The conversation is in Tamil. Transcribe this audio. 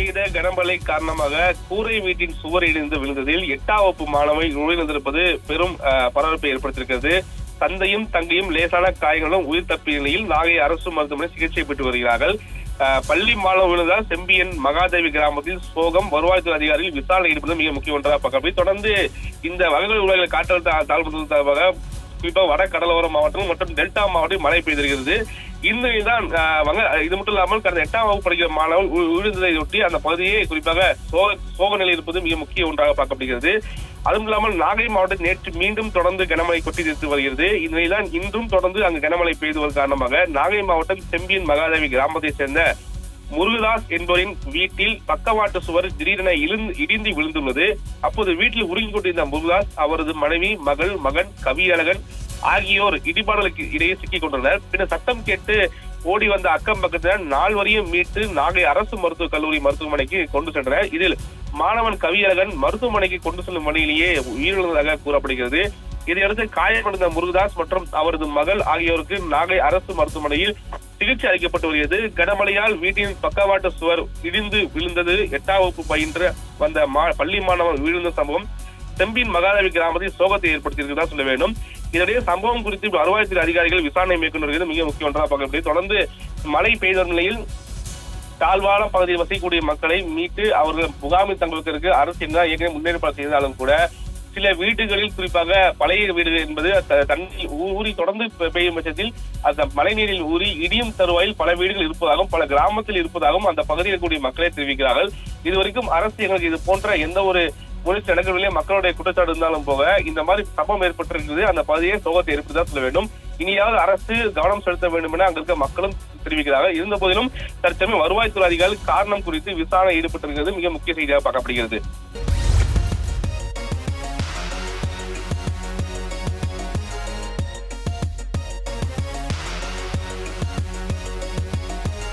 பெய்த கனமழை காரணமாக கூரை வீட்டின் சுவர் இடிந்து விழுந்ததில் எட்டாம் வகுப்பு மாணவி நுழைந்திருப்பது பெரும் பரபரப்பை ஏற்படுத்தியிருக்கிறது. தந்தையும் தங்கையும் லேசான காயங்களும் உயிர் தப்பிய நிலையில் நாகை அரசு மருத்துவமனை சிகிச்சை பெற்று வருகிறார்கள். பள்ளி மாணவ விழுந்தால் செம்பியன் மகாதேவி கிராமத்தில் சோகம் வருவாய்த்துறை அதிகாரிகள் விசாரணை ஈடுபடுவது மிக முக்கிய ஒன்றாக தொடர்ந்து இந்த வகைகள் உலகில் காற்றழுத்த தாழ்வு தொடர்பாக குறிப்பாக வட கடலோர மாவட்டம் மற்றும் டெல்டா மாவட்டம் மழை பெய்திருக்கிறது. இந்த இது மட்டும் இல்லாமல் கடந்த எட்டாம் வகுப்பு படிக்கிற மாணவன் வி- விழுந்ததை ஒட்டி அந்த பகுதியை குறிப்பாக சோக சோக நிலை இருப்பது மிக முக்கிய ஒன்றாக பார்க்கப்படுகிறது. அதுவும் இல்லாமல் நாகை மாவட்டம் நேற்று மீண்டும் தொடர்ந்து கனமழை கொட்டி தீர்த்து வருகிறது. இந்த இன்றும் தொடர்ந்து அங்கு கனமழை பெய்துவதன் காரணமாக நாகை மாவட்டம் செம்பியன் மகாதேவி கிராமத்தை சேர்ந்த முருகதாஸ் என்பவரின் வீட்டில் பக்கவாட்டு சுவர் திடீரென இழுந்து இடிந்து விழுந்துள்ளது. அப்போது வீட்டில் உருங்கிக் கொண்டிருந்த முருகதாஸ் அவரது மனைவி மகள் மகன் கவியழகன் ஆகியோர் இடிபாடலுக்கு இடையே சிக்கிக் கொண்டனர். பின்னர் சட்டம் கேட்டு ஓடி வந்த அக்கம் பக்கத்தினர் நால்வரையும் மீட்டு நாகை அரசு மருத்துவக் கல்லூரி மருத்துவமனைக்கு கொண்டு சென்றனர். இதில் மாணவன் கவியழகன் மருத்துவமனைக்கு கொண்டு செல்லும் வழியிலேயே உயிரிழந்ததாக கூறப்படுகிறது. இதையடுத்து காயமடைந்த முருகதாஸ் மற்றும் அவரது மகள் ஆகியோருக்கு நாகை அரசு மருத்துவமனையில் சிகிச்சை அளிக்கப்பட்டு வருகிறது. கனமழையால் வீட்டின் பக்கவாட்டு சுவர் இடிந்து விழுந்தது. எட்டாம் வகுப்பு பயின்ற வந்த மா- பள்ளி மாணவன் விழுந்த சம்பவம் செம்பின் மகாதேவி கிராமத்தில் சோகத்தை ஏற்படுத்தியிருக்கிறதா சொல்ல வேண்டும். இதனிடையே சம்பவம் குறித்து வருவாய்த்துறை அதிகாரிகள் விசாரணை மேற்கொண்டு வருகிறது. மிக முக்கிய ஒன்றாக பார்க்கப்படுகிறது தொடர்ந்து மழை பெய்த நிலையில் தாழ்வான பகுதியில் வசிக்கக்கூடிய மக்களை மீட்டு அவர்கள் முகாமில் தங்குவதற்கு அரசு என்ன ஏற்கனவே முன்னேற்பாடு செய்தாலும் கூட சில வீடுகளில் குறிப்பாக பழைய வீடுகள் என்பது தண்ணீர் ஊறி தொடர்ந்து பெய்யும் பட்சத்தில் அந்த மழைநீரில் ஊறி இடியும் தருவாயில் பல வீடுகள் இருப்பதாகவும் பல கிராமத்தில் இருப்பதாகவும் அந்த பகுதியில் இருக்கக்கூடிய மக்களே தெரிவிக்கிறார்கள். இதுவரைக்கும் அரசு எங்களுக்கு இது போன்ற எந்த ஒரு முயற்சி நடக்கவில்லை மக்களுடைய குற்றச்சாட்டு இருந்தாலும் போக இந்த மாதிரி சம்பவம் ஏற்பட்டிருக்கிறது. அந்த பகுதியை சோகத்தை ஏற்படுத்தா சொல்ல வேண்டும். இனியாவது அரசு கவனம் செலுத்த வேண்டும் என அங்கிருக்க மக்களும் தெரிவிக்கிறார்கள். இருந்த போதிலும் தற்சமயம் வருவாய்த்துறை அதிகாரிகள் காரணம் குறித்து விசாரணை ஈடுபட்டிருக்கிறது. மிக முக்கிய செய்தியாக பார்க்கப்படுகிறது.